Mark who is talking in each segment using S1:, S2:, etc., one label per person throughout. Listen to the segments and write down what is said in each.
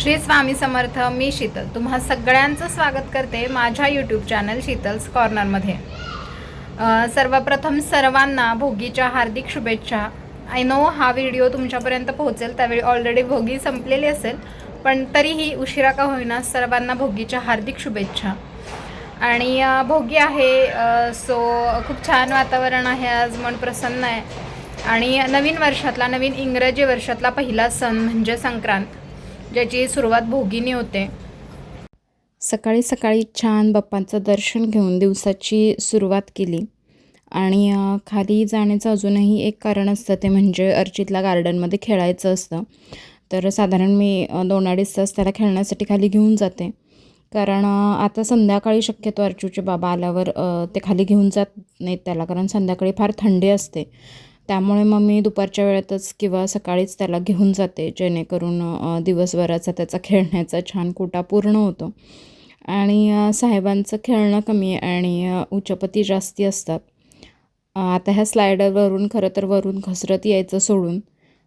S1: श्री स्वामी समर्थ मी शीतल. तुम्हा सगळ्यांचं स्वागत करते माझ्या यूट्यूब चॅनल शीतल्स कॉर्नरमध्ये सर्वप्रथम सर्वांना भोगीच्या हार्दिक शुभेच्छा. आय नो हा व्हिडिओ तुमच्यापर्यंत पोहोचेल त्यावेळी ऑलरेडी भोगी संपलेली असेल पण तरीही उशिरा का होईना सर्वांना भोगीच्या हार्दिक शुभेच्छा. आणि भोगी आहे सो खूप छान वातावरण आहे आज मन प्रसन्न आहे. आणि नवीन वर्षातला नवीन इंग्रजी वर्षातला पहिला सण म्हणजे संक्रांत. ज्याची सुरुवात भोगीने होते.
S2: सकाळी सकाळी छान बाप्पांचं दर्शन घेऊन दिवसाची सुरुवात केली. आणि खाली जाण्याचं अजूनही एक कारण असतं ते म्हणजे अर्चितला गार्डनमध्ये खेळायचं असतं. तर साधारण मी दोन अडीच तास त्याला खेळण्यासाठी खाली घेऊन जाते. कारण आता संध्याकाळी शक्यतो अर्चूचे बाबा आल्यावर ते खाली घेऊन जात नाहीत त्याला कारण संध्याकाळी फार थंडी असते. त्यामुळे मग मी दुपारच्या वेळेतच किंवा सकाळीच त्याला घेऊन जाते जेणेकरून दिवसभराचा त्याचा खेळण्याचा छान कोटा पूर्ण होतो. आणि साहेबांचं खेळणं कमी आणि उच्चपती जास्ती असतात. आता ह्या स्लायडरवरून खरं तर वरून घसरत यायचं सोडून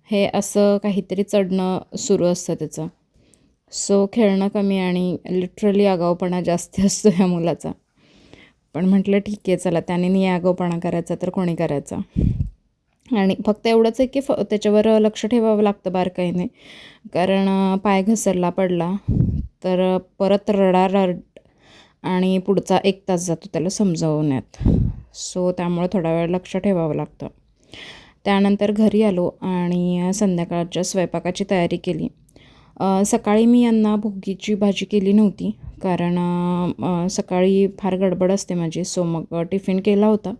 S2: हे असं काहीतरी चढणं सुरू असतं त्याचं. सो खेळणं कमी आणि लिटरली आगाऊपणा जास्ती असतो ह्या मुलाचा. पण म्हटलं ठीक आहे चला त्याने नाही आगाऊपणा करायचा तर कोणी करायचा? आणि फक्त एवढंच आहे की फ त्याच्यावर लक्ष ठेवावं लागतं बारकाईने. कारण पाय घसरला पडला तर परत रडारड आणि पुढचा एक तास जातो त्याला समजवण्यात. सो त्यामुळे थोडा वेळ लक्ष ठेवावं लागतं. त्यानंतर घरी आलो आणि संध्याकाळच्या स्वयंपाकाची तयारी केली. सकाळी मी यांना भोगीची भाजी केली नव्हती. कारण सकाळी फार गडबड असते माझी. सो मग टिफिन केला होता.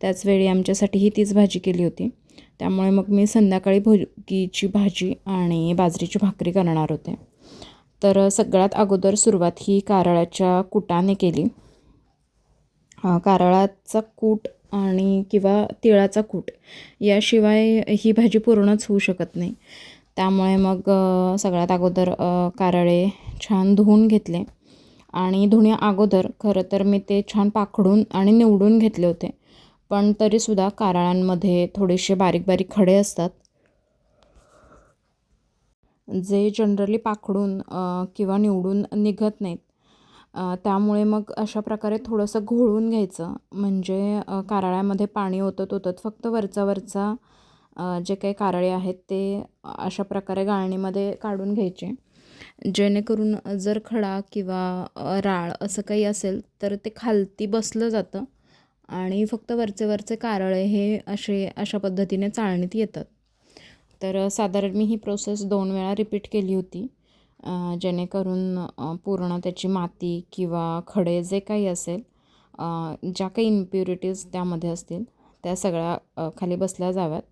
S2: त्याचवेळी आमच्यासाठीही तीच भाजी केली होती. त्यामुळे मग मी संध्याकाळी भोगीची भाजी आणि बाजरीची भाकरी करणार होते. तर सगळ्यात अगोदर सुरुवात ही कारळाच्या कुटाने केली. कारळाचा कूट आणि किंवा तिळाचा कूट याशिवाय ही भाजी पूर्णच होऊ शकत नाही. त्यामुळे मग सगळ्यात अगोदर कारळे छान धुवून घेतले. आणि धुण्या अगोदर खरं तर मी ते छान पाखडून आणि निवडून घेतले होते. पण तरीसुद्धा कारळांमध्ये थोडेसे बारीक बारीक खडे असतात. जे जनरली पाखडून किंवा निवडून निघत नाहीत. त्यामुळे मग अशा प्रकारे थोडंसं घोळून घ्यायचं. म्हणजे कारळ्यामध्ये पाणी ओतत ओतत फक्त वरचा वरचा जे काही कारळे आहेत ते अशा प्रकारे गाळणीमध्ये काढून घ्यायचे. जेणेकरून जर खडा किंवा राळ असं काही असेल तर ते खालती बसलं जातं आणि फक्त वरचे वरचे कारळे हे असे अशा पद्धतीने चाळणीत येतात. तर साधारण मी ही प्रोसेस दोन वेळा रिपीट केली होती. जेणेकरून पूर्ण त्याची माती किंवा खडे जे काही असेल ज्या काही इम्प्युरिटीज त्यामध्ये असतील त्या सगळ्या खाली बसल्या जाव्यात.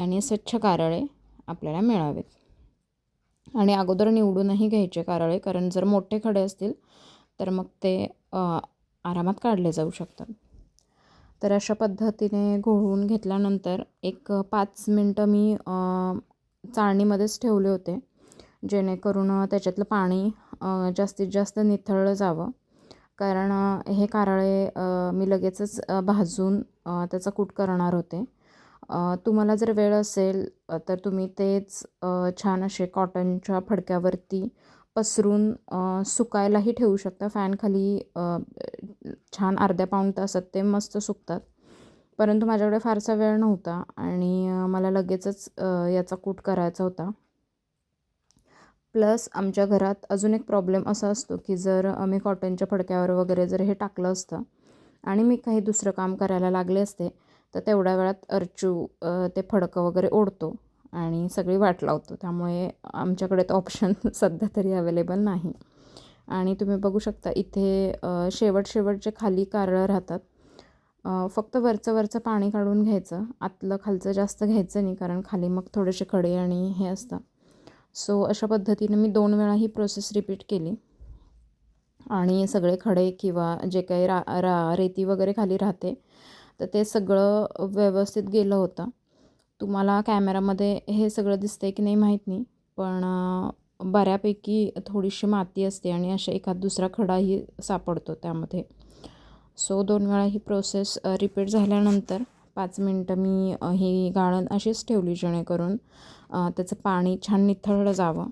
S2: आणि स्वच्छ कारळे आपल्याला मिळावेत. आणि अगोदर निवडूनही घ्यायचे कारळे कारण जर मोठे खडे असतील तर मग ते आरामात काढले जाऊ शकतात. तर अशा पद्धतीने घोळवून घेतल्यानंतर एक पाच मिनटं मी चाळणीमध्येच ठेवले होते जेणेकरून त्याच्यातलं पाणी जास्तीत जास्त निथळलं जावं. कारण हे कारळे मी लगेचच भाजून त्याचा कूट करणार होते. तुम्हाला जर वेळ असेल तर तुम्ही तेच छान असे कॉटनच्या फडक्यावरती पसरून सुकायलाही ठेवू शकता. फॅनखाली छान अर्ध्या पाऊण तासात ते मस्त सुकतात. परंतु माझ्याकडे फारसा वेळ नव्हता आणि मला लगेचच याचा कूट करायचा होता. प्लस आमच्या घरात अजून एक प्रॉब्लेम असा असतो की जर आम्ही कॉटनच्या फडक्यावर वगैरे जर हे टाकलं असतं आणि मी काही दुसरं काम करायला लागले असते तर तेवढ्या वेळात अर्चू ते फडकं वगैरे ओढतो आणि सगळी वाट लावतो. त्यामुळे आमच्याकडे तो ऑप्शन सध्या तरी अवेलेबल नाही. आणि तुम्ही बघू शकता इथे शेवट शेवट जे खाली कारळं राहतात फक्त वरचं वरचं पाणी काढून घ्यायचं. आतलं खालचं जास्त घ्यायचं नाही कारण खाली मग थोडेसे खडे आणि हे असतं. सो अशा पद्धतीने मी दोन वेळा ही प्रोसेस रिपीट केली. आणि सगळे खडे किंवा जे काही रा रा रेती वगैरे खाली राहते तर ते सगळं व्यवस्थित गेलं होतं. तुम्हाला कॅमेरामध्ये हे सगळं दिसतंय की नाही माहीत नाही पण बऱ्यापैकी थोडीशी माती असते आणि अशा एखाद दुसरा खडाही सापडतो त्यामध्ये. सो दोन वेळा ही प्रोसेस रिपीट झाल्यानंतर पाच मिनटं मी ही गाळण अशीच ठेवली जेणेकरून त्याचं पाणी छान निथळलं जावं.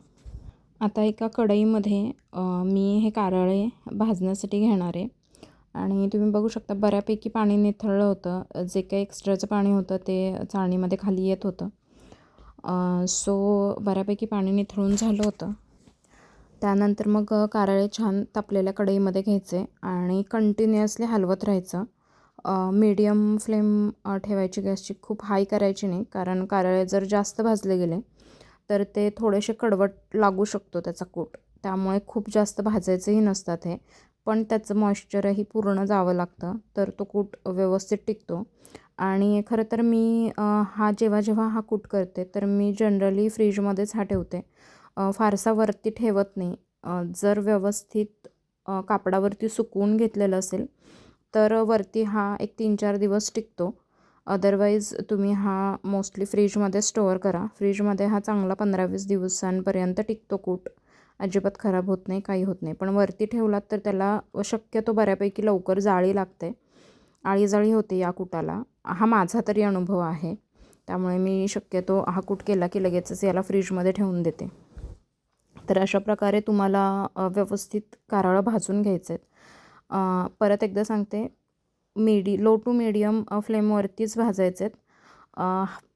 S2: आता एका कढईमध्ये मी हे कारळे भाजण्यासाठी घेणार आहे. आणि तुम्ही बघू शकता बऱ्यापैकी पाणी निथळलं होतं. जे काही एक्स्ट्राचं पाणी होतं ते चाळणीमध्ये खाली येत होतं. सो बऱ्यापैकी पाणी निथळून झालं होतं. त्यानंतर मग कारळे छान तापलेल्या कढईमध्ये घ्यायचे आणि कंटिन्युअसली हलवत राहायचं. मीडियम फ्लेम ठेवायची गॅसची खूप हाय करायची नाही कारण कारळे जर जास्त भाजले गेले तर ते थोडेसे कडवट लागू शकतो त्याचा कूट. त्यामुळे खूप जास्त भाजायचंही नसतात हे पण त्याचं मॉइश्चरही पूर्ण जावं लागतं तर तो कूट व्यवस्थित टिकतो. आणि खरं तर मी हा जेव्हा जेव्हा हा कूट करते तर मी जनरली फ्रीजमध्येच हा ठेवते. फारसा वरती ठेवत नाही. जर व्यवस्थित कापडावरती सुकवून घेतलेलं असेल तर वरती हा एक तीन चार दिवस टिकतो. अदरवाईज तुम्ही हा मोस्टली फ्रीजमध्ये स्टोअर करा. फ्रीजमध्ये हा चांगला पंधरा वीस दिवसांपर्यंत टिकतो कूट. अजिबात खराब होत नाही काही होत नाही. पण वरती ठेवलात तर त्याला शक्यतो बऱ्यापैकी लवकर जाळी लागते. आळीजाळी होते या कुटाला. हा माझा तरी अनुभव आहे. त्यामुळे मी शक्यतो हा कूट केला की लगेचच याला फ्रीजमध्ये ठेवून देते. तर अशा प्रकारे तुम्हाला व्यवस्थित कारळं भाजून घ्यायचे आहेत परत एकदा सांगते. मीडी लो टू मीडियम फ्लेमवरतीच भाजायचे आहेत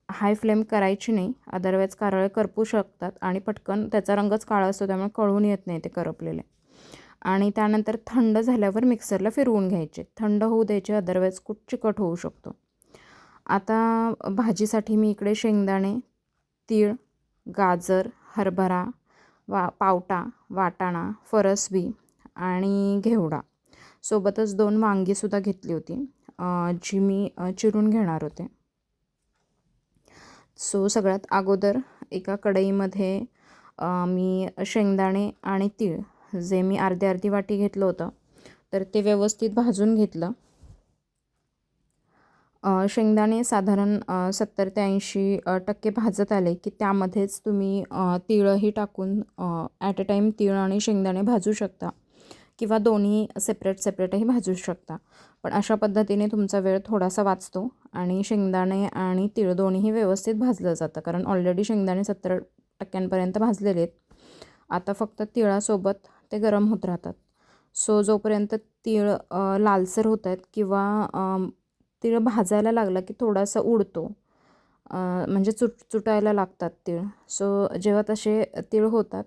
S2: हाय फ्लेम करायची नाही अदरवाईज कारळे करपू शकतात आणि पटकन त्याचा रंगच काळा असतो त्यामुळे कळून येत नाही ते करपलेले. आणि त्यानंतर थंड झाल्यावर मिक्सरला फिरवून घ्यायचे. थंड होऊ द्यायचे अदरवाईज खूप चिकट होऊ शकतो. आता भाजीसाठी मी इकडे शेंगदाणे तीळ गाजर हरभरा वा पावटा वाटाणा फरसबी आणि घेवडा. सोबतच दोन वांगीसुद्धा घेतली होती जी मी चिरून घेणार होते. सो सगळ्यात अगोदर एका कढईमध्ये मी शेंगदाणे आणि तीळ जे मी अर्धी अर्धी वाटी घेतलं होतं तर ते व्यवस्थित भाजून घेतलं. शेंगदाणे साधारण सत्तर ते ऐंशी टक्के भाजत आले की त्यामध्येच तुम्ही तिळही टाकून ॲट अ टाईम तीळ आणि शेंगदाणे भाजू शकता किंवा दोन्ही सेपरेट सेपरेटही भाजू शकता. पण अशा पद्धतीने तुमचा वेळ थोडासा वाचतो आणि शेंगदाणे आणि तीळ दोन्हीही व्यवस्थित भाजलं जातं. कारण ऑलरेडी शेंगदाणे सत्तर टक्क्यांपर्यंत भाजलेले आहेत. आता फक्त तिळासोबत ते गरम होत राहतात. सो जोपर्यंत तीळ लालसर होत आहेत किंवा तीळ भाजायला लागला की थोडासा उडतो म्हणजे चुट चुटायला लागतात तीळ. सो जेव्हा तसे तीळ होतात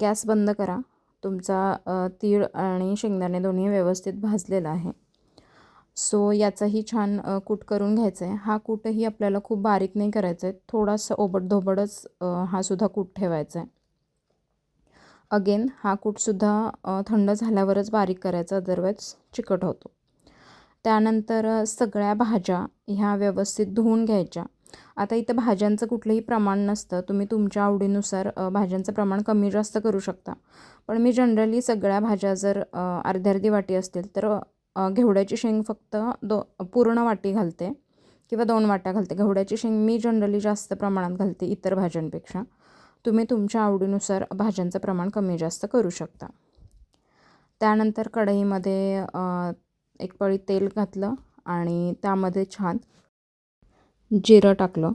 S2: गॅस बंद करा. तुमचा तीळ आणि शेंगदाणे दोन्ही व्यवस्थित भाजलेला आहे. सो याचाही छान कूट करून घ्यायचा आहे हा कूटही आपल्याला खूप बारीक नाही करायचा आहे थोडासा ओबडधोबडच हा सुद्धा कूट ठेवायचा आहे अगेन हा कूटसुद्धा थंड झाल्यावरच बारीक करायचा अदरवाईज चिकट होतो. त्यानंतर सगळ्या भाज्या ह्या व्यवस्थित धुवून घ्यायच्या. आता इथं भाज्यांचं कुठलंही प्रमाण नसतं. तुम्ही तुमच्या आवडीनुसार भाज्यांचं प्रमाण कमी जास्त करू शकता. पण मी जनरली सगळ्या भाज्या जर अर्धी अर्धी वाटी असतील तर घेवड्याची शेंग फक्त दो पूर्ण वाटी घालते किंवा दोन वाट्या घालते. घेवड्याची शेंग मी जनरली जास्त प्रमाणात घालते इतर भाज्यांपेक्षा. तुम्ही तुमच्या आवडीनुसार भाज्यांचं प्रमाण कमी जास्त करू शकता. त्यानंतर कढईमध्ये एक पळी तेल घातलं आणि त्यामध्ये छान जिरं टाकलं.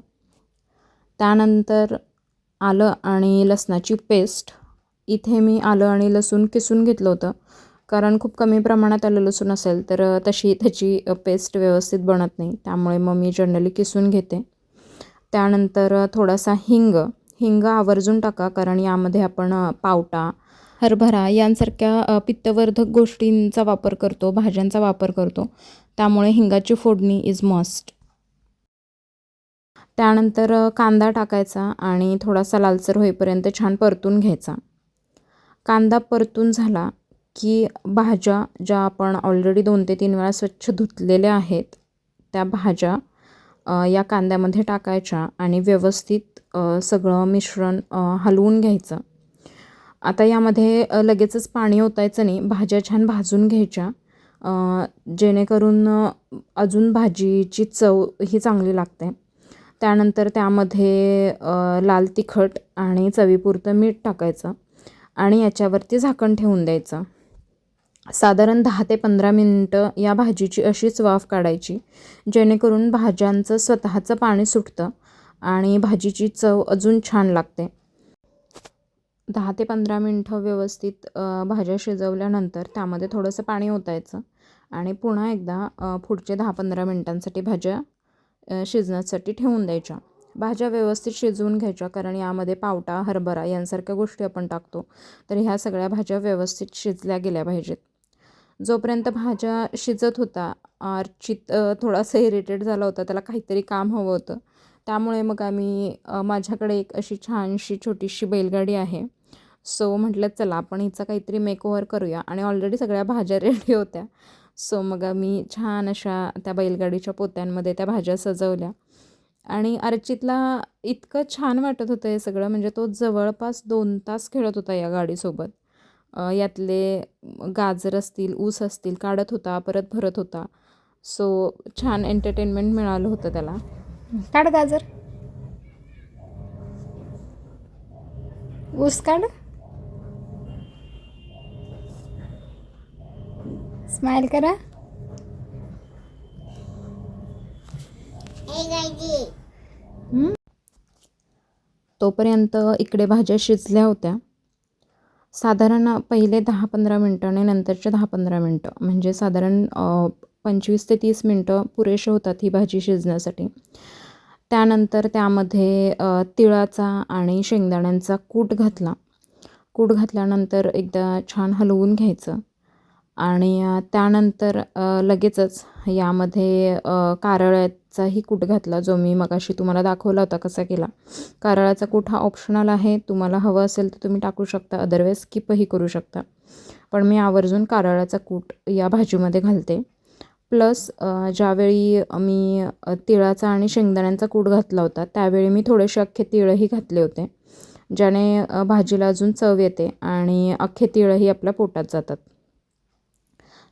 S2: त्यानंतर आलं आणि लसणाची पेस्ट. इथे मी आलं आणि लसूण किसून घेतलं होतं. कारण खूप कमी प्रमाणात आलं लसूण असेल तर तशी त्याची पेस्ट व्यवस्थित बनत नाही. त्यामुळे मग मी जनरली किसून घेते. त्यानंतर थोडासा हिंग. हिंग आवर्जून टाका कारण यामध्ये आपण पावटा हरभरा यांसारख्या पित्तवर्धक गोष्टींचा वापर करतो भाज्यांचा वापर करतो. त्यामुळे हिंगाची फोडणी इज मस्ट त्यानंतर कांदा टाकायचा आणि थोडासा लालसर होईपर्यंत छान परतून घ्यायचा. कांदा परतून झाला की भाज्या ज्या आपण ऑलरेडी दोन ते तीन वेळा स्वच्छ धुतलेल्या आहेत त्या भाज्या या कांद्यामध्ये टाकायच्या आणि व्यवस्थित सगळं मिश्रण हलवून घ्यायचं. आता यामध्ये लगेचच पाणी ओतायचं नाही भाज्या छान भाजून घ्यायच्या. जेणेकरून अजून भाजीची चव ही चांगली लागते. त्यानंतर त्यामध्ये लाल तिखट आणि चवीपुरतं मीठ टाकायचं आणि याच्यावरती झाकण ठेवून द्यायचं. साधारण दहा ते पंधरा मिनटं या भाजीची अशीच वाफ काढायची जेणेकरून भाज्यांचं स्वतःचं पाणी सुटतं आणि भाजीची चव अजून छान लागते. दहा ते पंधरा मिनटं व्यवस्थित भाज्या शिजवल्यानंतर त्यामध्ये थोडंसं पाणी ओतायचं आणि पुन्हा एकदा पुढचे दहा पंधरा मिनटांसाठी भाज्या शिजण्यासाठी ठेवून द्यायच्या. भाज्या व्यवस्थित शिजवून घ्यायच्या कारण यामध्ये पावटा हरभरा यांसारख्या गोष्टी आपण टाकतो. तर ह्या सगळ्या भाज्या व्यवस्थित शिजल्या गेल्या पाहिजेत. जोपर्यंत भाज्या शिजत होता अर्चित थोडासा इरिटेट झाला होता त्याला काहीतरी काम हवं होतं. त्यामुळे मग आम्ही माझ्याकडे एक अशी छानशी छोटीशी बैलगाडी आहे. सो म्हटलं चला आपण हिचा काहीतरी मेकओव्हर करूया. आणि ऑलरेडी सगळ्या भाज्या रेडी होत्या. सो मग आम्ही छान अशा त्या बैलगाडीच्या पोत्यांमध्ये त्या भाज्या सजवल्या. आणि अर्चितला इतकं छान वाटत होतं हे सगळं. म्हणजे तो जवळपास दोन तास खेळत होता या गाडीसोबत. यातले गाजर असतील ऊस असतील काढत होता परत भरत होता. सो छान एंटरटेनमेंट मिळालं होतं त्याला.
S1: काढ गाजर. ऊस काढ. स्माइल करा. हम्म?
S2: तोपर्यंत इकडे भाज्या शिजल्या होत्या. साधारण पहिले दहा पंधरा मिनटं आणि नंतरचे दहा पंधरा मिनटं. म्हणजे साधारण पंचवीस ते तीस मिनटं पुरेसे होतात ही भाजी शिजण्यासाठी. त्यानंतर त्यामध्ये तिळाचा आणि शेंगदाण्यांचा कूट घातला. कूट घातल्यानंतर एकदा छान हलवून घ्यायचं. आणि त्यानंतर लगेचच यामध्ये कारळ्याचाही कूट घातला जो मी मगाशी तुम्हाला दाखवला होता कसा केला. कारळाचा कूट हा ऑप्शनल आहे. तुम्हाला हवं असेल तर तुम्ही टाकू शकता. अदरवाईज स्किपही करू शकता. पण मी आवर्जून कारळाचा कूट या भाजीमध्ये घालते. प्लस ज्यावेळी मी तिळाचा आणि शेंगदाण्यांचा कूट घातला होता त्यावेळी मी थोडेसे अख्खे तिळही घातले होते ज्याने भाजीला अजून चव येते आणि अख्खे तिळही आपल्या पोटात जातात.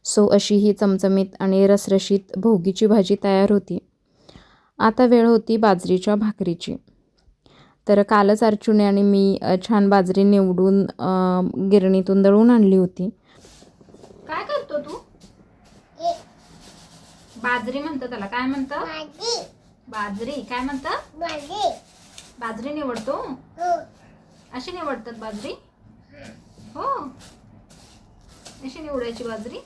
S2: सो अशी ही चमचमीत आणि रसरशीत भोगीची भाजी तयार होती. आता वेळ होती बाजरीच्या भाकरीची. तर कालच अर्चुने आणि मी छान बाजरी निवडून गिरणीतून दळून आणली होती.
S1: काय करतो तू? बाजरी म्हणतं त्याला. काय म्हणतं? बाजरी. काय म्हणतं? बाजरी. निवडतो? अशी निवडतात बाजरी? हो. अशी निवडायची बाजरी?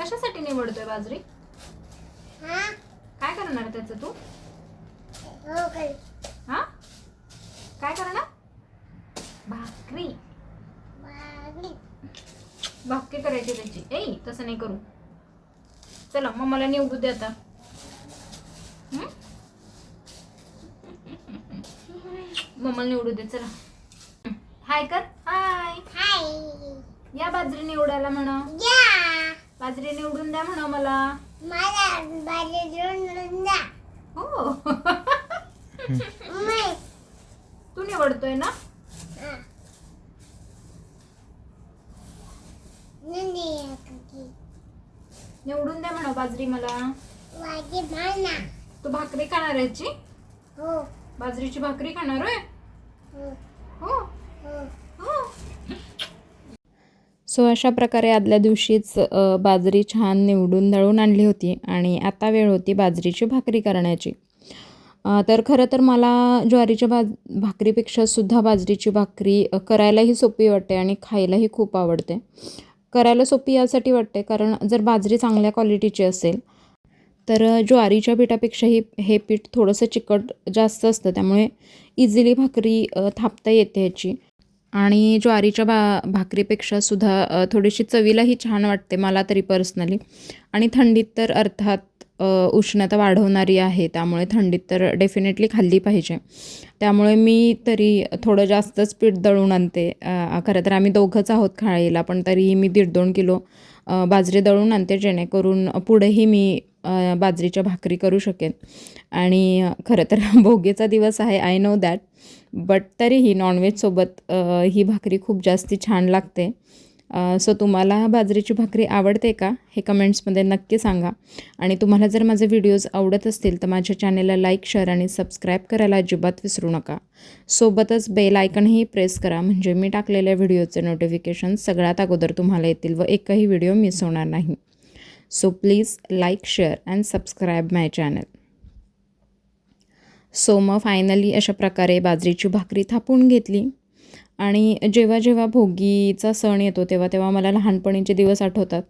S1: कशासाठी निवडतोय बाजरी? काय करणार त्याचं तू? हा काय? करणार? भाकरी. भाकरी. करायची त्याची. ए तसं नाही करू. चला मग मला निवडू दे आता. हं? मम्माला निवडू दे चला. हाय कर. हाय. या बाजरी निवडायला म्हणा. बाजरी निवडून द्या म्हणा मला. हो. तू निवडतोय ना? निवडून द्या म्हणा बाजरी मला. तू भाकरी खाणार याची बाजरीची भाकरी खाणार होय? हो. हो.
S2: सो अशा प्रकारे आदल्या दिवशीच बाजरी छान निवडून दळून आणली होती आणि आता वेळ होती बाजरीची भाकरी करण्याची. तर खरं तर मला ज्वारीच्या भाज भाकरीपेक्षा सुद्धा बाजरीची भाकरी करायलाही सोपी वाटते आणि खायलाही खूप आवडते. करायला सोपी यासाठी वाटते कारण जर बाजरी चांगल्या क्वालिटीची असेल तर ज्वारीच्या पिठापेक्षाही हे पीठ थोडंसं चिकट जास्त असतं. त्यामुळे इझिली भाकरी थापता येते ह्याची आणि ज्वारीच्या भा भाकरीपेक्षा सुद्धा थोडीशी चवीलाही छान वाटते मला तरी पर्सनली आणि थंडीत तर अर्थात उष्णता वाढवणारी आहे त्यामुळे थंडीत तर डेफिनेटली खाल्ली पाहिजे. त्यामुळे मी तरी थोडं जास्तच पीठ दळून आणते. खरं तर आम्ही दोघंच आहोत खायला पण तरीही मी दीड दोन किलो बाजरी दळून आणते जेणेकरून पुढेही मी बाजरीच्या भाकरी करू शकेन. आणि खरं तर भोगीचा दिवस आहे आय नो दॅट बट तरीही नॉनव्हेजसोबत ही भाकरी खूप जास्ती छान लागते. सो तुम्हाला बाजरीची भाकरी आवडते का? हे कमेंट्समध्ये नक्की सांगा. आणि तुम्हाला जर माझे व्हिडिओज आवडत असतील तर माझ्या चॅनेलला लाईक शेअर आणि सबस्क्राईब करायला अजिबात विसरू नका. सोबतच बेल आयकनही प्रेस करा म्हणजे मी टाकलेल्या व्हिडिओचे नोटिफिकेशन सगळ्यात अगोदर तुम्हाला येतील व एकही व्हिडिओ मिस होणार नाही. So please like share and subscribe my channel so मग फायनली अशा प्रकारे बाजरीची भाकरी थापून घेतली. आणि जेव्हा जेव्हा भोगीचा सण येतो तेव्हा तेव्हा मला लहानपणीचे दिवस आठवतात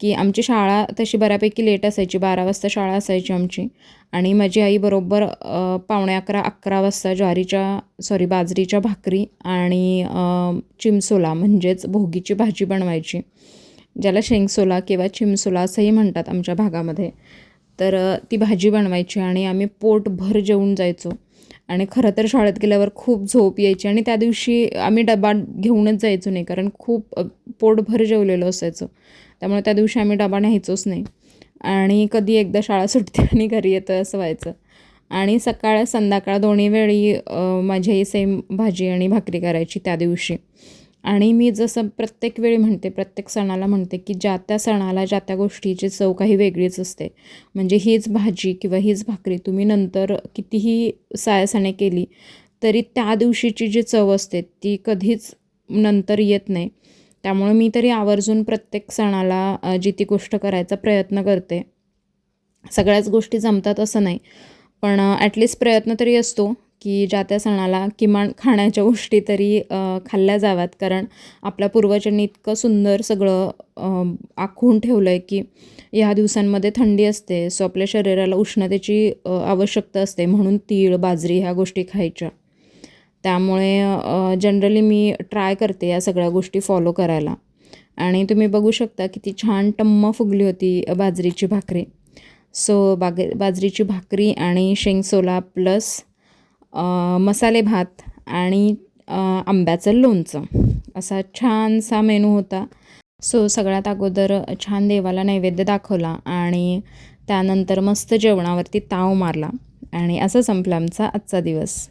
S2: की आमची शाळा तशी बऱ्यापैकी लेट असायची बारा वाजता शाळा असायची आमची. आणि माझी आई बरोबर पावणे अकरा अकरा वाजता ज्वारीच्या सॉरी बाजरीच्या भाकरी आणि चिमसोला म्हणजेच भोगीची भाजी बनवायची. ज्याला शेंगसोला किंवा चिमसोला असंही म्हणतात आमच्या भागामध्ये. तर ती भाजी बनवायची आणि आम्ही पोटभर जेवून जायचो. आणि खरं तर शाळेत गेल्यावर खूप झोप यायची आणि त्या दिवशी आम्ही डबा घेऊनच जायचो नाही कारण खूप पोटभर जेवलेलो असायचो. त्यामुळे त्या दिवशी आम्ही डबा न्यायचोच नाही. आणि कधी एकदा शाळा सुटते आणि घरी येतं असं व्हायचं. आणि सकाळ संध्याकाळ दोन्ही वेळी माझी आई सेम भाजी आणि भाकरी करायची त्या दिवशी. आणि मी जसं प्रत्येक वेळी म्हणते प्रत्येक सणाला म्हणते की ज्या त्या सणाला ज्या त्या गोष्टीची चव काही वेगळीच असते. म्हणजे हीच भाजी किंवा हीच भाकरी तुम्ही नंतर कितीही सायासाने केली तरी त्या दिवशीची जी चव असते ती कधीच नंतर येत नाही. त्यामुळे मी तरी आवर्जून प्रत्येक सणाला जी ती गोष्ट करायचा प्रयत्न करते. सगळ्याच गोष्टी जमतात असं नाही पण ॲटलिस्ट प्रयत्न तरी असतो. की ज्या त्या सणाला किमान खाण्याच्या गोष्टी तरी खाल्ल्या जाव्यात. कारण आपल्या पूर्वजांनी इतकं सुंदर सगळं आखून ठेवलं आहे की ह्या दिवसांमध्ये थंडी असते सो आपल्या शरीराला उष्णतेची आवश्यकता असते. म्हणून तीळ बाजरी ह्या गोष्टी खायच्या. त्यामुळे जनरली मी ट्राय करते या सगळ्या गोष्टी फॉलो करायला. आणि तुम्ही बघू शकता किती छान टम्म फुगली होती बाजरीची भाकरी. सो बागे बाजरीची भाकरी आणि शेंगसोला प्लस मसाले भात आणि आंब्याचं लोणचं. असा छानसा मेनू होता. सो सगळ्यात अगोदर छान देवाला नैवेद्य दाखवला आणि त्यानंतर मस्त जेवणावरती ताव मारला आणि असं संपला आमचा आजचा दिवस.